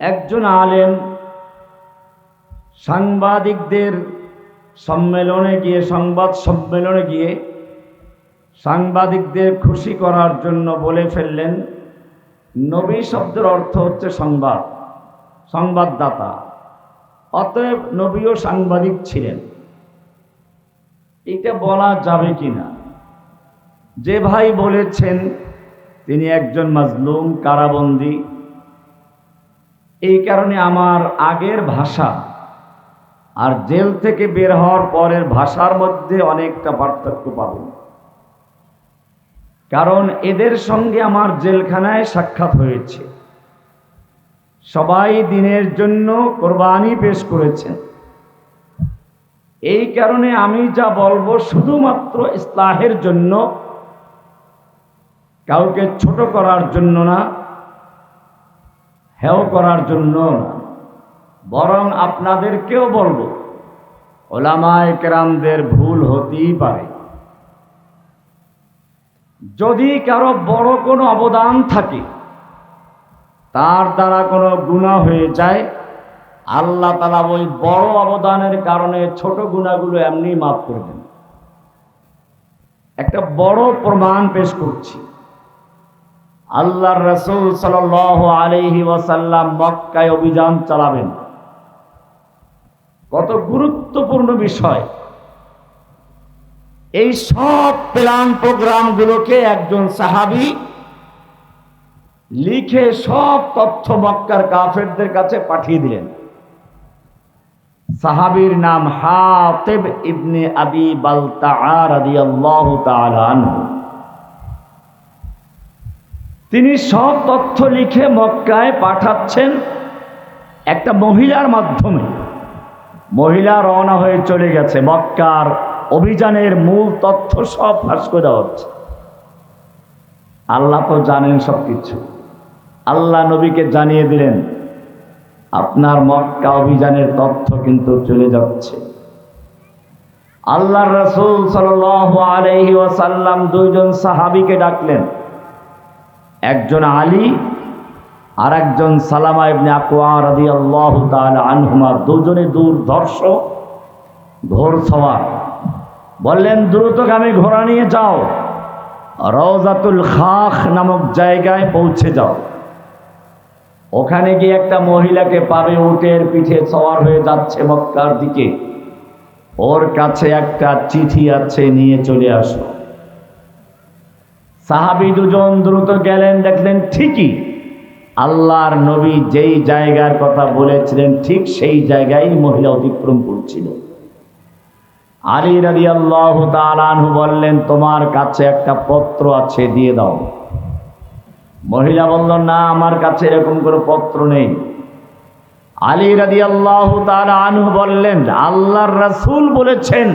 একজন আলেম সাংবাদিকদের সম্মেলনে গিয়ে, সংবাদ সম্মেলনে গিয়ে সাংবাদিকদের খুশি করার জন্য বলে ফেললেন, নবী শব্দের অর্থ হচ্ছে সংবাদ, সংবাদদাতা। অতএব নবীও সাংবাদিক ছিলেন। এটা বলা যাবে কি না যে ভাই বলেছেন, তিনি একজন মাজলুম, কারাবন্দী এই কারণে আমার আগের ভাষা আর জেল থেকে বের হওয়ার পরের ভাষার মধ্যে অনেকটা পার্থক্য পাবেন কারণ এদের সঙ্গে আমার জেলখানায় সাক্ষাৎ হয়েছে। সবাই দিনের জন্য কোরবানি পেশ করেছেন এই কারণে আমি যা বলব শুধুমাত্র ইসলাহের জন্য, কাউকে ছোট করার জন্য না হেও করার জন্য বরং আপনাদেরকেও বলব, ওলামায় কেরামদের ভুল হতেই পারে। যদি কারও বড় কোনো অবদান থাকে, তার দ্বারা কোনো গুণা হয়ে যায়, আল্লাহ তালা ওই বড় অবদানের কারণে ছোট গুণাগুলো এমনি মাফ করে দেন। একটা বড় প্রমাণ পেশ করছি। আল্লাহর রসুল সাল আলহি ওয়াসাল্লাম মক্কায় অভিযান চালাবেন। কত গুরুত্বপূর্ণ বিষয়। এই সব প্ল্যান প্রোগ্রামগুলোকে একজন সাহাবি লিখে সব তথ্য মক্কার কাফেরদের কাছে পাঠিয়ে দিলেন। সাহাবির নাম হাতেব ইবনে আবি বালতা রাদিয়াল্লাহু তাআলা আনহু। তিনি সব তথ্য লিখে মক্কায় পাঠাচ্ছেন একটা মহিলার মাধ্যমে। মহিলা রওনা হয়ে চলে গেছে। মক্কার অভিযানের মূল তথ্য সব ফাঁস করে দেওয়া হচ্ছে। আল্লাহ তো জানেন সব কিছু আল্লাহ নবীকে জানিয়ে দিলেন, আপনার মক্কা অভিযানের তথ্য কিন্তু চলে যাচ্ছে। আল্লাহ রসুল সাল আলহি ওয়াসাল্লাম দুইজন সাহাবিকে ডাকলেন। একজন আলী আর একজন সালামা ইবনে আকোয়া রাদি আল্লাহ আনহুমা, দুজনে দুর্ধর্ষ ঘোর সওয়ার বললেন, দ্রুতগামী ঘোড়া নিয়ে যাও, রওজাতুল খাখ নামক জায়গায় পৌঁছে যাও। ওখানে গিয়ে একটা মহিলাকে পাবে উটের পিঠে সওয়ার হয়ে যাচ্ছে মক্কার দিকে। ওর কাছে একটা চিঠি আছে, নিয়ে চলে আসো। সাহাবি দুজন দ্রুত গেলেন, দেখলেন ঠিকই আল্লাহর নবী যেই জায়গার কথা বলেছিলেন, ঠিক সেই জায়গায় মহিলা অতিক্রম করছিল। আলী রাজি আল্লাহ তালানহু বললেন, তোমার কাছে একটা পত্র আছে, দিয়ে দাও। মহিলা বলল, না, আমার কাছে এরকম কোনো পত্র নেই। আলী রাজি আল্লাহ আনহু বললেন, আল্লাহর রাসুল বলেছেন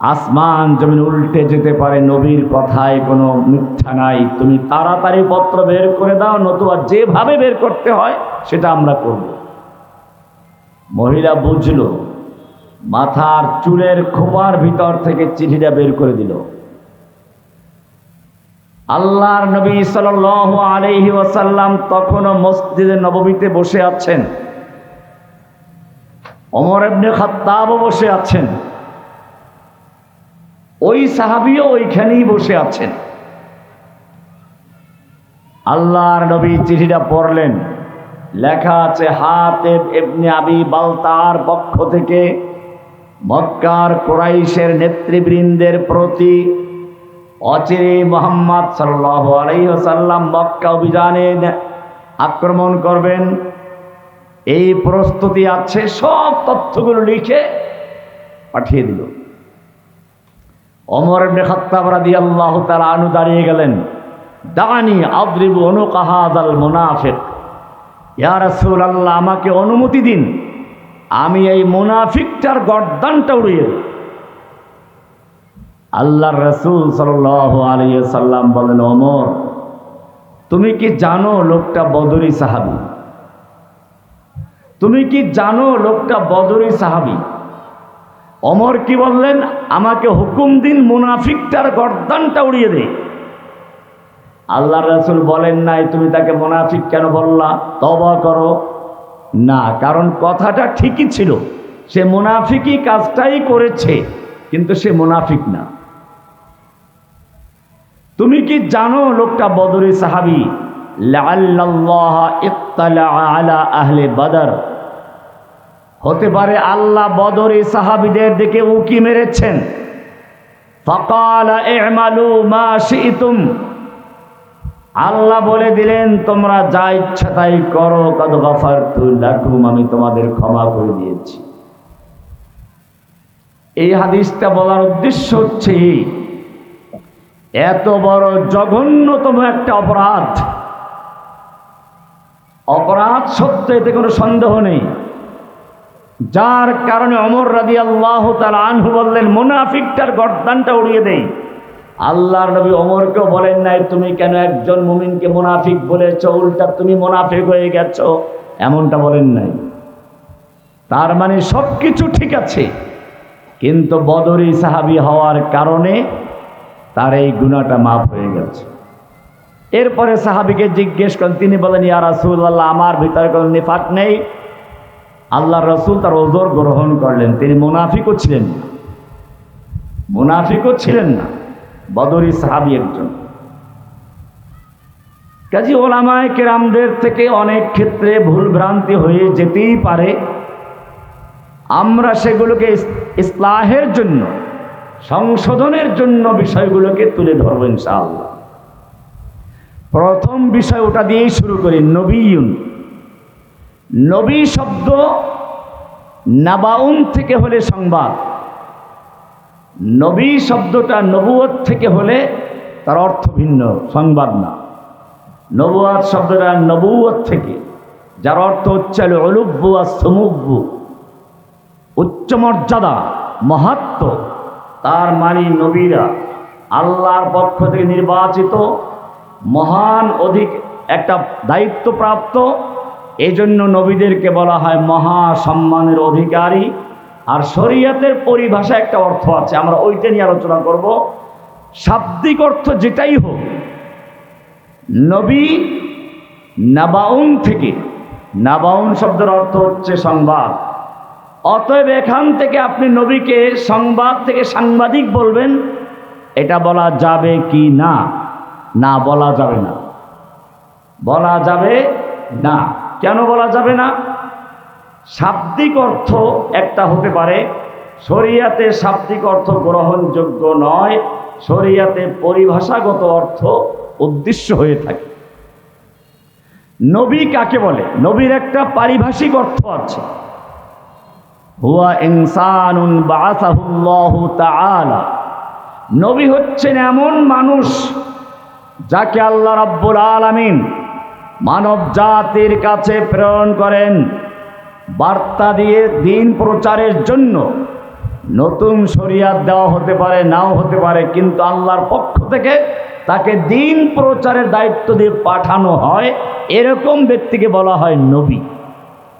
আসমান জমিন উল্টে যেতে পারে, নবীর কথায় কোনো মিথ্যা নাই। তুমি তাড়াতাড়ি পত্র বের করে দাও, নতুবা যেভাবে বের করতে হয় সেটা আমরা করব। মহিলা বুঝল, মাথার চুলের খোপার ভিতর থেকে চিঠিটা বের করে দিল। আল্লাহর নবী সাল আলহি ওয়াসাল্লাম তখনও মসজিদে নবমীতে বসে আছেন। অমর এমনি খাত্তাবও বসে আছেন। ওই সাহাবিও ওইখানেই বসে আছেন। আল্লাহর নবী চিঠিটা পড়লেন। লেখা আছে হাতে এমনি আবি বালতার পক্ষ থেকে মক্কার কোরাইশের নেতৃবৃন্দের প্রতি অচিরে মোহাম্মদ সাল্লাহ আলাইসাল্লাম মক্কা অভিযানে আক্রমণ করবেন। এই প্রস্তুতি আছে, সব তথ্যগুলো লিখে পাঠিয়ে দিল। অমর খাত্তাব রাদিয়াল্লাহু তাআলা আনু দাঁড়িয়ে গেলেন। দানি আদরিবু অনুকাহাদাল মুনাফিক। ইয়া রাসূলুল্লাহ, আমাকে অনুমতি দিন। আমি এই মুনাফিকটার গর্দানটা উড়িয়ে দেব। আল্লাহর রসুল সাল্লাল্লাহু আলাইহি সাল্লাম বলেন অমর তুমি কি জানো লোকটা বদরি সাহাবি? তুমি কি জানো লোকটা বদরি সাহাবী? অমর কি বললেন? আমাকে হুকুম দিন মুনাফিকটার গর্দানটা উড়িয়ে দে। আল্লাহ রাসূল বলেন নাই, তুমি তাকে মুনাফিক কেন বললা? তবা করো। না, কারণ কথাটা ঠিকই ছিল। সে মুনাফিকই কাজটাই করেছে, কিন্তু সে মুনাফিক না। তুমি কি জানো লোকটা বদরি সাহাবি? আলা আহলে বদর। হতে পারে আল্লাহ বদরি সাহাবিদের দিকে উকি মেরেছেন। আল্লাহ বলে দিলেন, তোমরা যা ইচ্ছা তাই করো গফারতু লাকুম, আমি তোমাদের ক্ষমা করে দিয়েছি। এই হাদিসটা বলার উদ্দেশ্য হচ্ছে এত বড় জঘন্যতম একটা অপরাধ। অপরাধ সত্য এতে কোনো সন্দেহ নেই। যার কারণে অমর রাদি আল্লাহ তার আনহু বললেন, মুনাফিকটার গর্দানটা উড়িয়ে দেই। আল্লাহর নবী অমরকেও বলেন নাই, তুমি কেন একজন মুমিনকে মুনাফিক বলেছ? উল্টা তুমি মুনাফিক হয়ে গেছো। এমনটা বলেন নাই। তার মানে সব কিছু ঠিক আছে। কিন্তু বদরি সাহাবি হওয়ার কারণে তার এই গুণাটা মাফ হয়ে গেছে। এরপরে সাহাবিকে জিজ্ঞেস করেন, তিনি বলেন, ইয়া রাসূলুল্লাহ, আমার ভিতরে কোনো নিফাক নেই? আল্লাহ রসুল তার ওজোর গ্রহণ করলেন। তিনি মুনাফিকও ছিলেন। না মুনাফিকও ছিলেন না। বদরি সাহাবি একজন। কাজী ওলামায় কেরামদের থেকে অনেক ক্ষেত্রে ভুল ভ্রান্তি হয়ে যেতেই পারে। আমরা সেগুলোকে ইস- ইসলাহের জন্য, সংশোধনের জন্য বিষয়গুলোকে তুলে ধরবো ইনশাআল্লাহ। প্রথম বিষয় ওটা দিয়েই শুরু করি, নবীন। নবী শব্দ নাবাউন থেকে হলে সংবাদ। নবী শব্দটা নবুয়ত থেকে হলে তার অর্থ ভিন্ন, সংবাদ না। নবুয়াত শব্দটা নবুয়ত থেকে, যার অর্থ হচ্ছে অলুব্বু আর সমুব্বু উচ্চ মর্যাদা, মহাত্ম। তার মানে নবীরা আল্লাহর পক্ষ থেকে নির্বাচিত, মহান অধিক একটা দায়িত্বপ্রাপ্ত এই জন্য নবীদেরকে বলা হয় মহা সম্মানের অধিকারী। আর শরীয়তের পরিভাষা একটা অর্থ আছে, আমরা ওইটা নিয়ে আলোচনা করব। শাব্দিক অর্থ যেটাই হোক, নবী নাবাউন থেকে, নাবাউন শব্দের অর্থ হচ্ছে সংবাদ। অতএব এখান থেকে আপনি নবীকে সংবাদ থেকে সাংবাদিক বলবেন, এটা বলা যাবে কি না? না, বলা যাবে না। বলা যাবে না। কেন বলা যাবে না? শাব্দিক অর্থ একটা হতে পারে, শরিয়াতে শাব্দিক অর্থ গ্রহণযোগ্য নয়, শরিয়াতে পরিভাষাগত অর্থ উদ্দেশ্য হয়ে থাকে। নবী কাকে বলে? নবীর একটা পারিভাষিক অর্থ আছে। হুয়া ইনসানুন নবী হচ্ছেন এমন মানুষ যাকে আল্লাহ রাব্বুল আলামিন মানব জাতির কাছে প্রেরণ করেন। বার্তা দিয়ে দিন প্রচারের জন্য নতুন শরিয়াত দেওয়া হতে পারে, নাও হতে পারে, কিন্তু আল্লাহর পক্ষ থেকে তাকে দিন প্রচারের দায়িত্ব দিয়ে পাঠানো হয়। এরকম ব্যক্তিকে বলা হয় নবী।